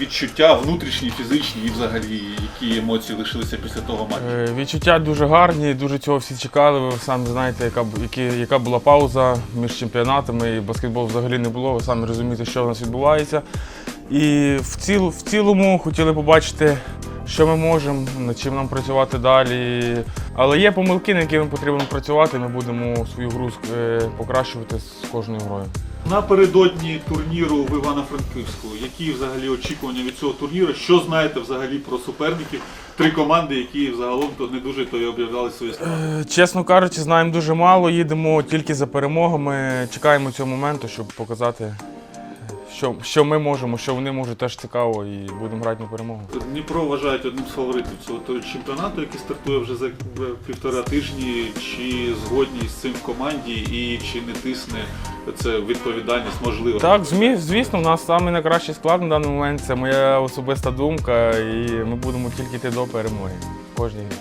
відчуття внутрішні, фізичні і взагалі які емоції лишилися після того матчу? Е, Відчуття дуже гарні, дуже цього всі чекали. Ви самі знаєте, яка, які, яка була пауза між чемпіонатами, і баскетболу взагалі не було. Ви самі розумієте, що в нас відбувається. І в, ціл, в цілому хотіли побачити, що ми можемо, над чим нам працювати далі. Але є помилки, над якими потрібно працювати. Ми будемо свою гру е, покращувати з кожною грою. Напередодні турніру в Івано-Франківську, які взагалі очікування від цього турніру? Що знаєте взагалі про суперників? Три команди, які взагалом то не дуже то й об'являли свої склади. Е, Чесно кажучи, знаємо дуже мало. Їдемо тільки за перемогами. Чекаємо цього моменту, щоб показати, що, що ми можемо, що вони можуть теж цікаво, і будемо грати на перемогу. Дніпро вважають одним з фаворитів цього чемпіонату, який стартує вже за півтора тижні. Чи згодні з цим в команді і чи не тисне це відповідальність, можливо. Так, змі, звісно, у нас найкращий склад на даний момент. Це моя особиста думка, і ми будемо тільки йти до перемоги в кожній грі.